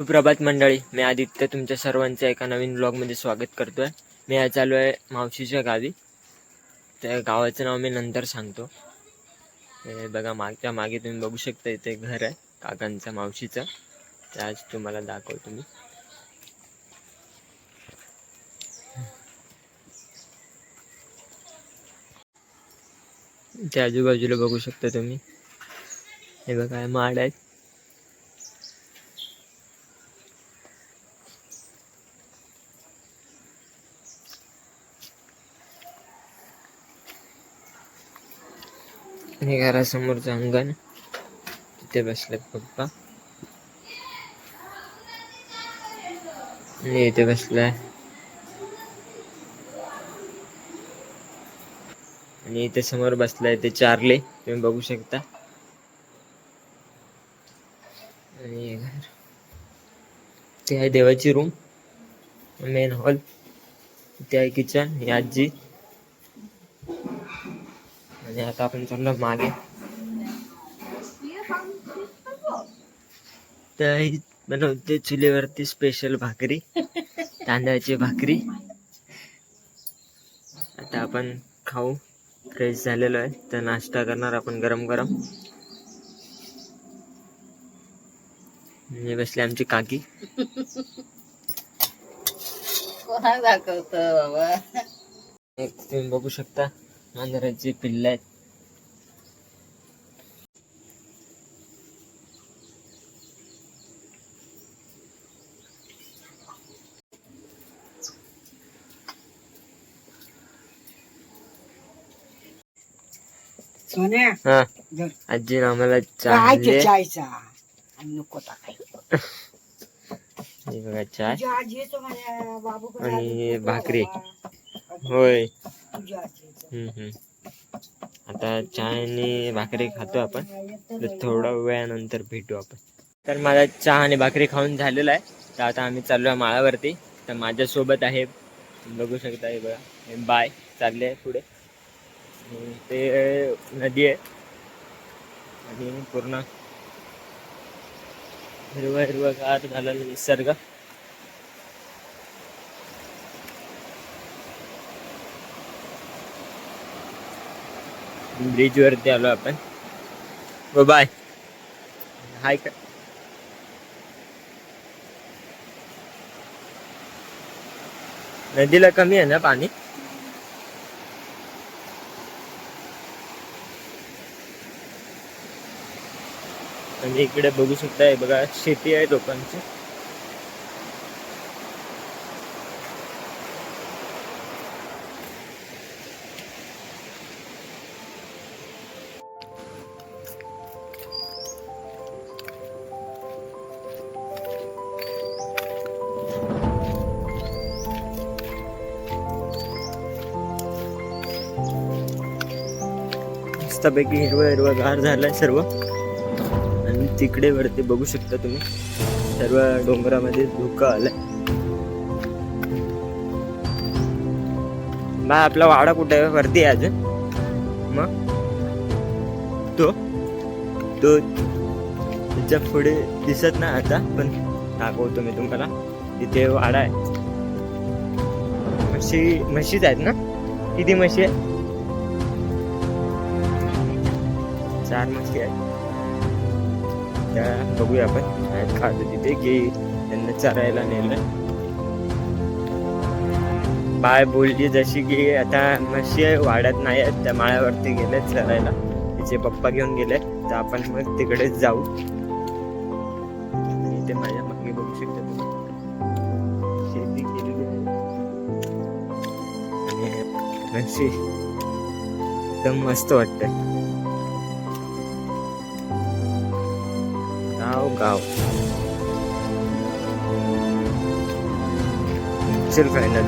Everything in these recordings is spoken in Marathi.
सुप्रभात मंडळी मी आदित्य तुमच्या सर्वांचं एका नवीन ब्लॉगमध्ये स्वागत करतोय. मी आज चालू आहे मावशीच्या गावी. त्या गावाचं नाव मी नंतर सांगतो. हे बघा मागच्या मागे तुम्ही बघू शकता इथे घर आहे काकांचं मावशीचं. ते आज तुम्हाला दाखवतो मी. ते आजूबाजूला बघू शकता तुम्ही. हे बघा माड आहेत. हे घरासमोरचं अंगण. तिथे बसलेत पप्पा. आणि इथे बसलाय. आणि इथे समोर बसलाय ते चारले. तुम्ही बघू शकता. आणि हे घर. ते आहे देवाची रूम मेन हॉल ते आहे किचन ही आजी. आणि आता आपण चाललो मागे. तर बनवते चुलीवरती स्पेशल भाकरी तांदळाची भाकरी. आता आपण खाऊ. फ्रेश झालेलो आहे. तर नाश्ता करणार आपण गरम गरम. बसली आमची काकी. कोणा दाखवत बाबा? तुम्ही बघू शकता. मांजराची पिल्ल आहेत सोन्या हा धर. आजीने आम्हाला चहा काय आणले. ते चायचा आणि नको टाकायचं हे बघा चाय तुझ्या आजीचं माझ्या बाबू आणि भाकरी. होय हम्म हम्म. आता चहा आणि भाकरी खातो आपण. तर थोडा वेळानंतर भेटू आपण. तर माझा चहा आणि भाकरी खाऊन झालेला आहे. तर आता आम्ही चाललो आहे माळावरती. तर माझ्यासोबत आहे. बघू शकता हे बघा. बाय चालले पुढे. ते नदी आहे. आणि पूर्ण हिरवा हिरवा गार झालेला निसर्ग. ब्रिज वरती आलो आपण. व बाय. हाय का? नदीला कमी आहे ना पाणी? आणि इकडे बघू शकताय बघा शेती आहे लोकांची. मस्तपैकी हिरवं हिरवं गार झालंय सर्व. आणि तिकडे वरती बघू शकता तुम्ही. सर्व डोंगरामध्ये धुकं आलंय. बा आपला वाडा कुठे आहे? वरती आहे अजून. मग? तो? तो त्याच्या पुढे दिसत नाही आता पण दाखवतो मी तुम्हाला. तिथे वाडा आहे. म्हशी म्हशीच आहेत ना? किती म्हशी आहे चार म्हणजे म्हशी आहेत त्या बघूया आपण. आहेत खातो तिथे की त्यांना चरायला नेलं. बाय बोलली जशी की आता म्हशी वाढत नाही आहेत त्या माळ्यावरती गेले चरायला. तिचे पप्पा घेऊन गेले. तर आपण मग तिकडेच जाऊ. आणि ते माझ्या मागे बघू शकते शेती केलेली आहे. आणि म्हशी एकदम मस्त वाटतं. गाव गाव चल फायनल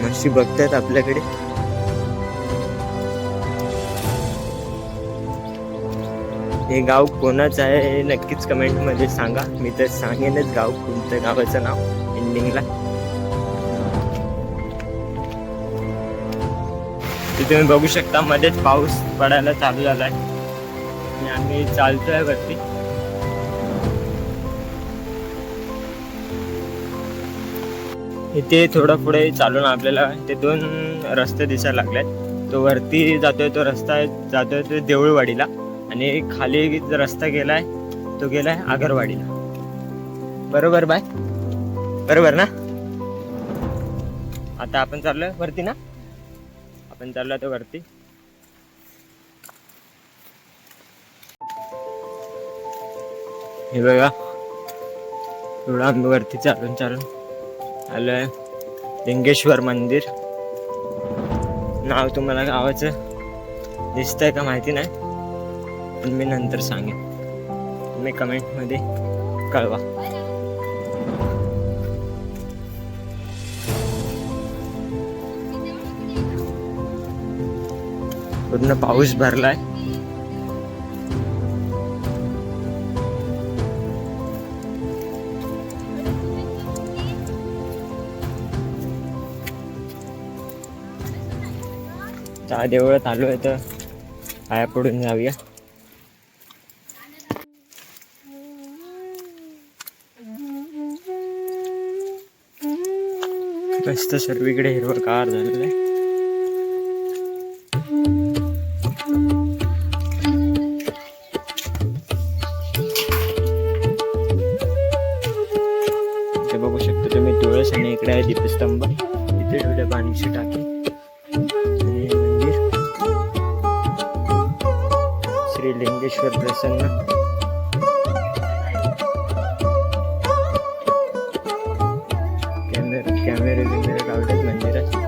म्हशी बघतात आपल्याकडे? हे गाव कोणाचं आहे हे नक्कीच कमेंटमध्ये सांगा. मी तर सांगेनच गाव. कोणतं गावाचं नाव एंडिंगला तुम्ही बघू शकता मध्येच पाऊस पडायला चालू झालाय. आणि आम्ही चालतोय वरती. इथे थोडं पुढे चालून आपल्याला ते दोन रस्ते दिसायला लागलेत. तो वरती जातोय तो रस्ता जातोय तो देऊळवाडीला. आणि खाली रस्ता गेलाय तो गेलाय आगरवाडीला. बरोबर बाय? बरोबर ना? आता आपण चाललोय वरती ना? आपण चालला तो वरती. हे बघा. एवढा आम्ही वरती चालून चालून आलोय. लिंगेश्वर मंदिर. नाव तुम्हाला गावाचं दिसतंय का माहिती नाही पण मी नंतर सांगेन. तुम्ही कमेंटमध्ये कळवा. पूर्ण पाऊस भरलाय. त्या देवळात आलो आहे तर पाया पडून जाऊया. मस्त सर्वीकडे हिरवं झालेलं आहे. आणि इकडे आहे दीपस्तंभ. इथे ठेवले पाण्याची टाकी. आणि मंदिर. श्री लिंगेश्वर प्रसन्न. कॅमेरे कॅमेरे बिमेरे लावलेत मंदिरात.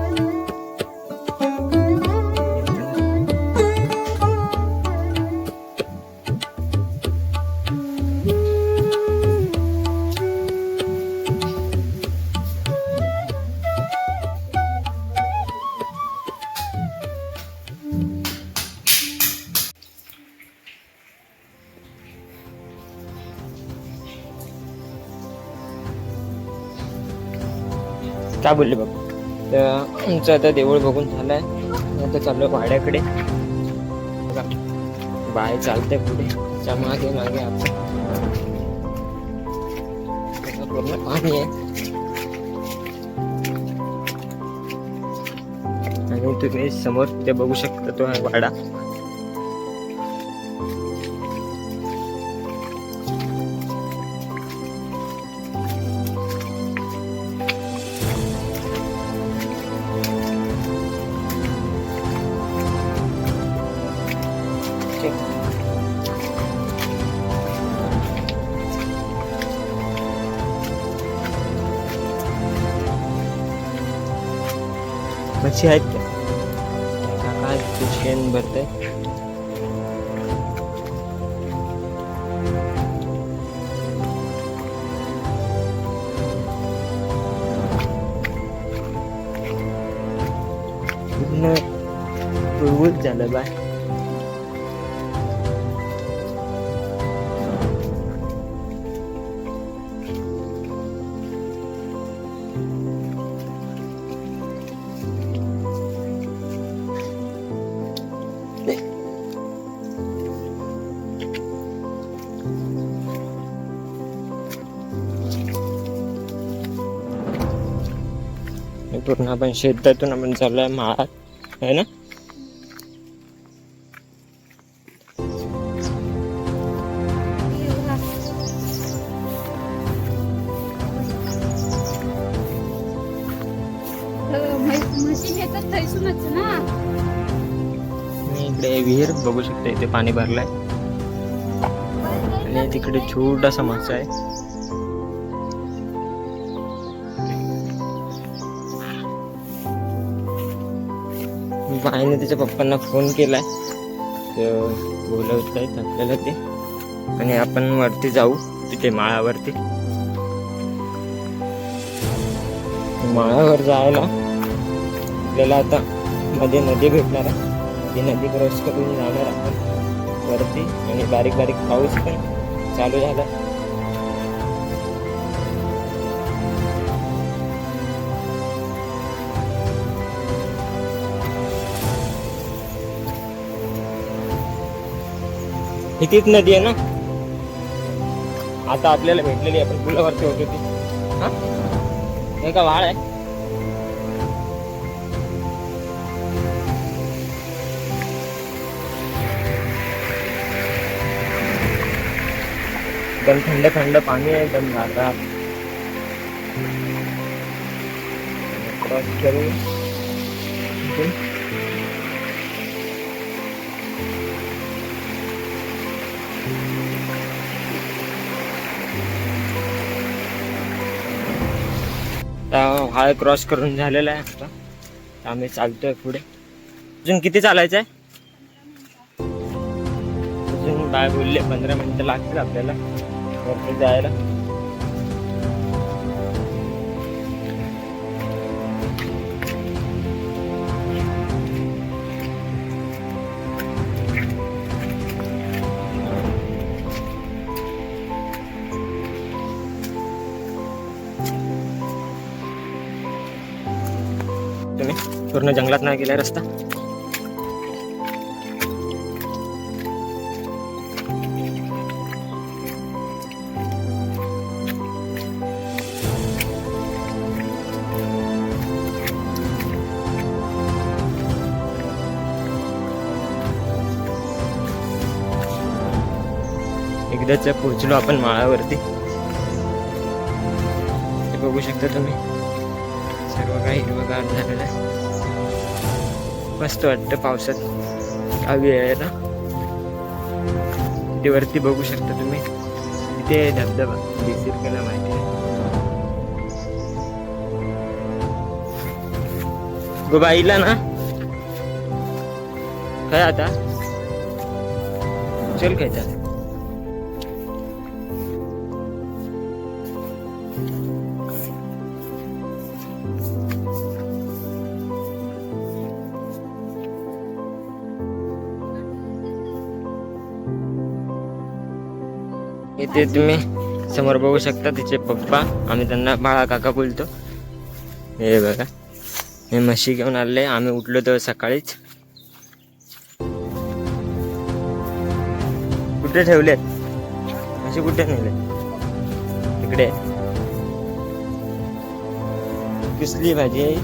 काय बोलले बाबा? तर आमचं आता देऊळ बघून झालंय. आता चाललो भाड्याकडे बाय चालते पुढे. त्या मागे मागे आपण. पूर्ण पाणी आहे. आणि तुम्ही समोर ते बघू शकता तो वाडा. मच्छी आहेत काय काय भरते पूर्ण आपण शेतातून आपण चाललोय माळात आहे ना? म्हशी ना इकडे विहीर बघू शकता इथे पाणी भरलंय. आणि तिकडे छोटासा मासा आहे. बाईने त्याच्या पप्पांना फोन केलाय. तर बोलवत आहेत आपल्याला ते. आणि आपण वरती जाऊ तिथे माळावरती. माळावर जायला आपल्याला आता मध्ये नदी भेटणार आहे. ती नदी क्रॉस करून जाणार आपण. वरती आणि बारीक बारीक पाऊस पण चालू झाला. ही तीच नदी आहे ना? आता आपल्याला भेटलेली आपण पुलावरती होतो ती. हा? हे का वाळ आहे? एकदम थंड थंड पाणी आहे एकदम आता क्रॉस करू. आता हाळ क्रॉस करून झालेला आहे आता. आता आम्ही चालतोय पुढे. अजून किती चालायचं आहे अजून काय बोलले? पंधरा मिनिटं लागतील आपल्याला. वरती जायला. पूर्ण जंगलात नाही गेला रस्ता. एकदाच पोहोचलो आपण माळावरती. हे बघू शकता तुम्ही. सर्व काही हिरवगार झालेलं आहे. मस्त वाटतं पावसात. हवी आहे ना? ते वरती बघू शकता तुम्ही. तिथे धबधबा. दिसेल केला माहिती आहे. गोबाईला ना. काय आता. चल काय चाल इथे तुम्ही समोर बघू शकता तिचे पप्पा. आम्ही त्यांना बाळा काका बोलतो. हे बघा. हे म्हशी घेऊन आले. आम्ही उठलो तर सकाळीच. कुठे ठेवलेत? म्हशी कुठे नेले? तिकडे कसली भाजी आहे?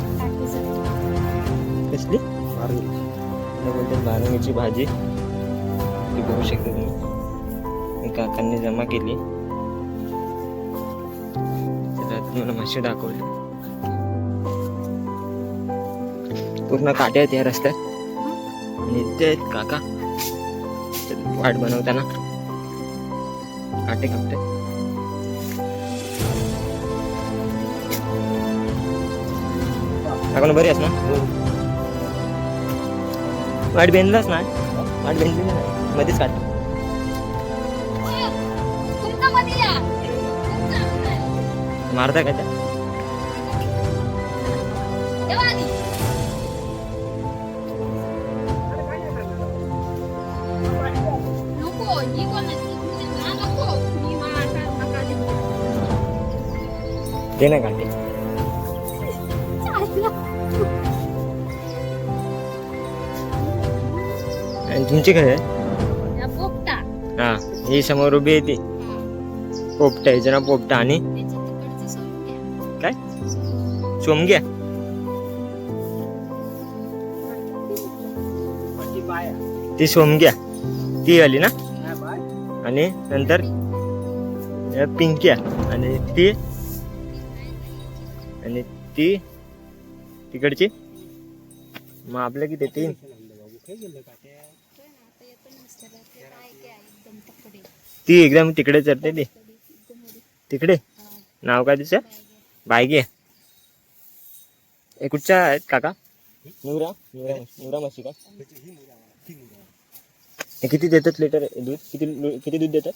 कसली? बोलतात बारंगीची भाजी. ती बघू शकता तुम्ही. काकांनी जमा केली. तर तुम्हाला म्हशी दाखवली. पूर्ण काटे आहेत या रस्त्यात. आणि आहेत काका. वाट बनवताना. काटे कापते काका बरी आहेस ना? वाट बेंदलाच ना? वाट बेंदली मध्येच काट मारता का त्या. दे ना काटे आणि तुमची काय आहे? हा ही समोर उभी आहे ती. पोपटा याचं नाव पोपटा. आणि? काय सोमग्या ती सोमग्या ती आली ना आणि नंतर अ, पिंक्या आणि ती आणि ती तिकडची मग आपल्या किती तीन ती एकदम तिकडे चढते ती तिकडे नाव काय तिचं बायगे. हे कुठच्या आहेत काका? निवरा निवरा निवरा म्हशी का? हे किती देतात लिटर दूध? किती किती दूध देतात?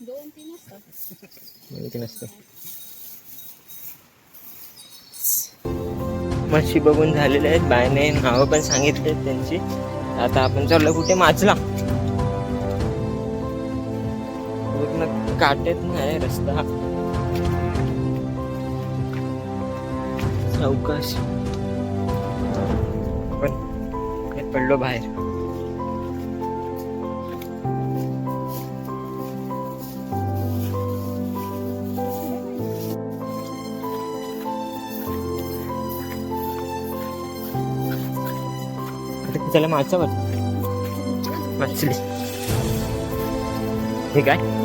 दोन तीन असतात माहिती नसतं म्हशी बघून झालेले आहेत. बायने नावं पण सांगितले त्यांची. आता आपण चाललो कुठे? माचला. पूर्ण काटेत नाही रस्ता. अवकाश पण पडलो बाहेर. चला मासा वाट माचली ठीक आहे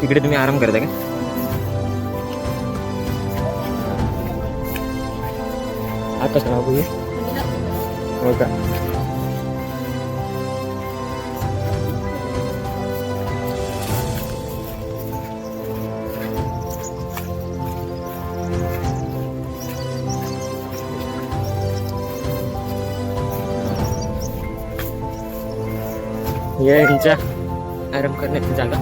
तिकडे तुम्ही आराम करता का? आता राहू हो का? या यांच्या आराम करण्याची जागा.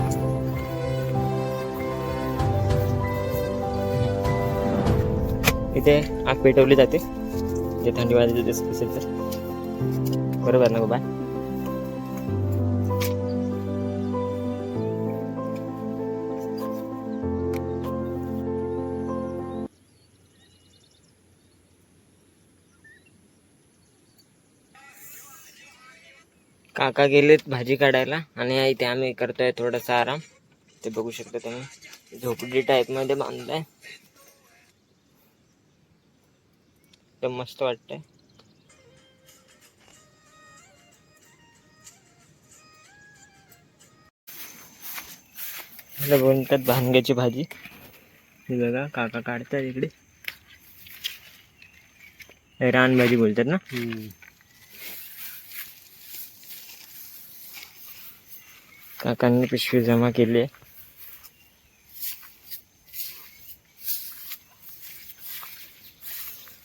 इथे आग पेटवली जाते. जे थंडी वाजायची असेल तर. बरोबर ना बाय काका गेलेत भाजी काढायला आणि इथे आम्ही करतोय थोडासा आराम. ते बघू शकता तुम्ही. झोपडी टाईपमध्ये बांधलाय. एकदम मस्त वाटतंय. बोलतात भांग्याची भाजी. ही बघा काका काढतात इकडे. रान भाजी बोलतात ना? काकांनी पिशवी जमा केली आहे.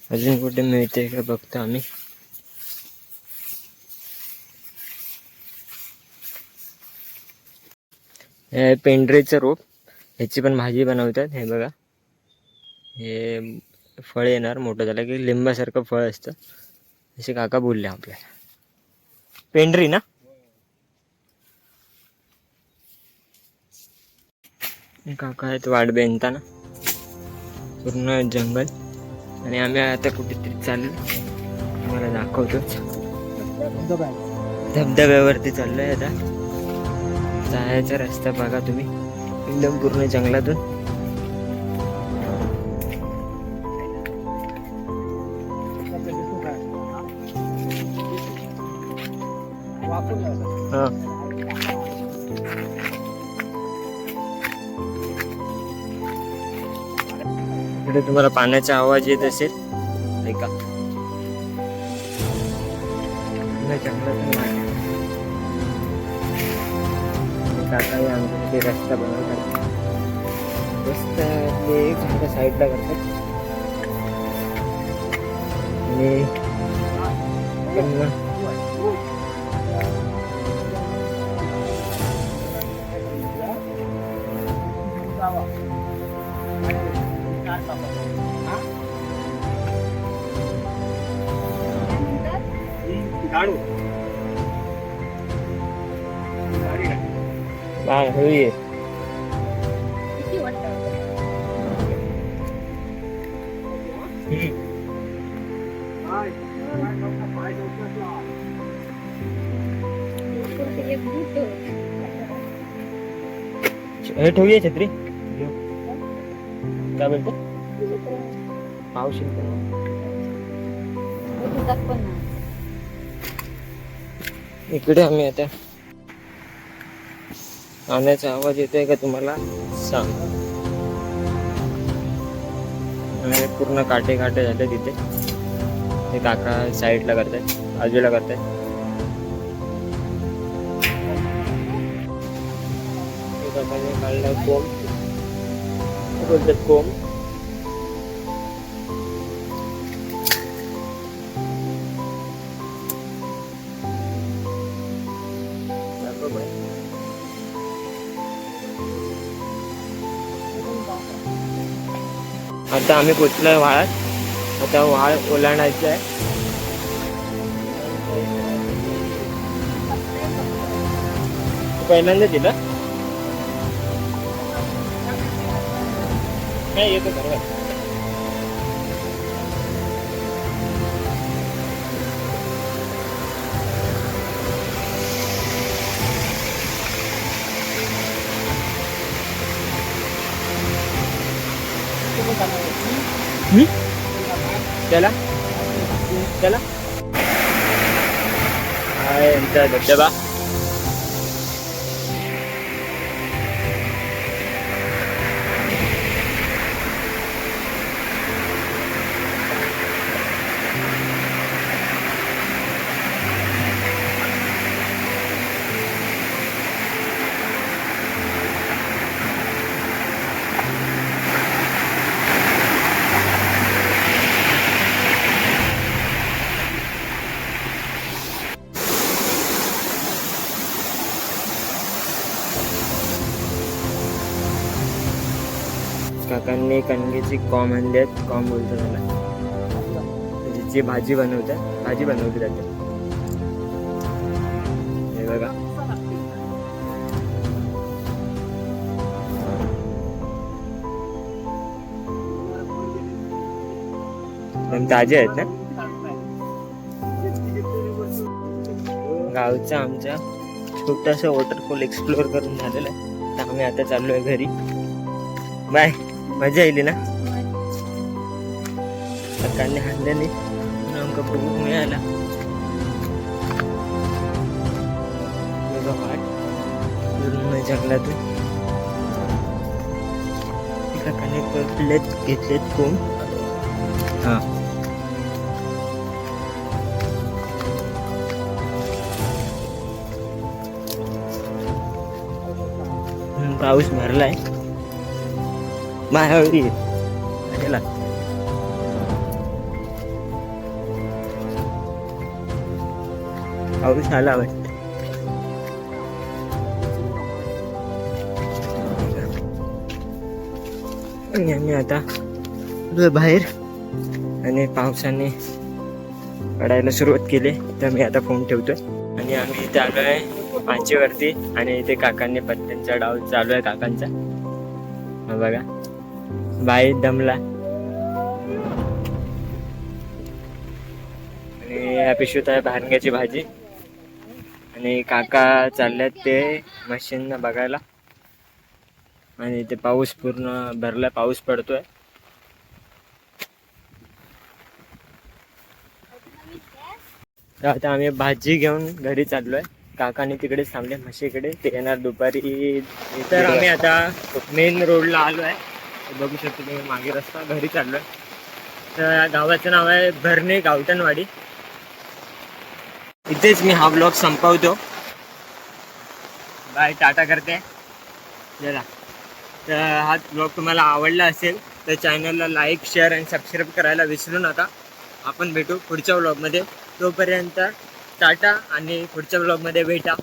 अजून कुठे मिळते का बघतो आम्ही. हे पेंढरेचं रोप ह्याची पण भाजी बनवतात हे बघा. हे फळ येणार मोठं झालं की लिंबासारखं फळ असतं. असे काका बोलले आपल्याला. पेंढरी ना? काका आहेत वाट बेनताना पूर्ण जंगल. आणि आम्ही आता कुठेतरी चाललो तुम्हाला दाखवतोच धबधब्यावरती चाललोय आता. जायचा रस्ता बघा तुम्ही. एकदम पूर्ण जंगलातून. तुम्हाला पाण्याचा आवाज येत असेल? ऐका. पूर्ण जंगलातून रस्ता बनवतात रस्ता ते झाडं साईडला करतात. आणि त्यांना हा होई किती वाटतं एक दूध हे ठेवूया इकडे आम्ही आता. पाण्याचा आवाज येतोय का तुम्हाला? सांग. आणि पूर्ण काटे काटे झाले तिथे. ते काका साईडला करतायत बाजूला करतायत काढला कोंब. बोलतात कोंब. आता आम्ही पोचलो आहे व्हाळात आता व्हाळ ओलांडायचं आहे. पहिल्यांदा दिलं नाही येतो बरोबर त्याला चला हाय आमचा धबधबा एक कणगेची कॉम आणली आहेत कॉम बोलतो त्याला. म्हणजे जी भाजी बनवतात भाजी बनवली जाते हे बघा. पण ताजे आहेत ना? गावचा आमच्या छोटासा वॉटरफॉल एक्सप्लोअर करून झालेला आहे. तर आम्ही आता चाललोय घरी. बाय मजा येईल ना? सरकारने हाणलं नाही म्हणून आमका बघूक मिळाला जंगलातून काकाने पकडलेत घेतलेत कोण? हा. पाऊस भरलाय. मायावरी गेला पाऊस आला वाटत आणि आम्ही आता बाहेर आणि पावसाने पडायला सुरुवात केली तर मी आता फोन ठेवतोय आणि आम्ही इथे आलोय पाचीवरती आणि इथे काकांनी पत्त्यांचा डाव चालू आहे काकांचा हा बघा बाई दमला आणि या पिशवीत आहे भांग्याची भाजी आणि काका चालल्यात ते मशीन बघायला आणि ते पाऊस पूर्ण भरला पाऊस पडतोय तर आता आम्ही भाजी घेऊन घरी चाललोय काकाने तिकडेच थांबले म्हशीकडे ते येणार दुपारी तर आम्ही आता मेन रोडला आलो आहे बघू शकता तुम्ही मागे रस्ता घरी चाललोय. तर या गावाचं नाव आहे भरणे गावटणवाडी. इथेच मी हा ब्लॉग संपवतो. बाय टाटा करते. चला. तर हा ब्लॉग तुम्हाला आवडला असेल तर चॅनलला लाईक शेअर आणि सबस्क्राईब करायला विसरू नका. आपण भेटू पुढच्या ब्लॉगमध्ये. तोपर्यंत टाटा आणि पुढच्या ब्लॉगमध्ये भेटा.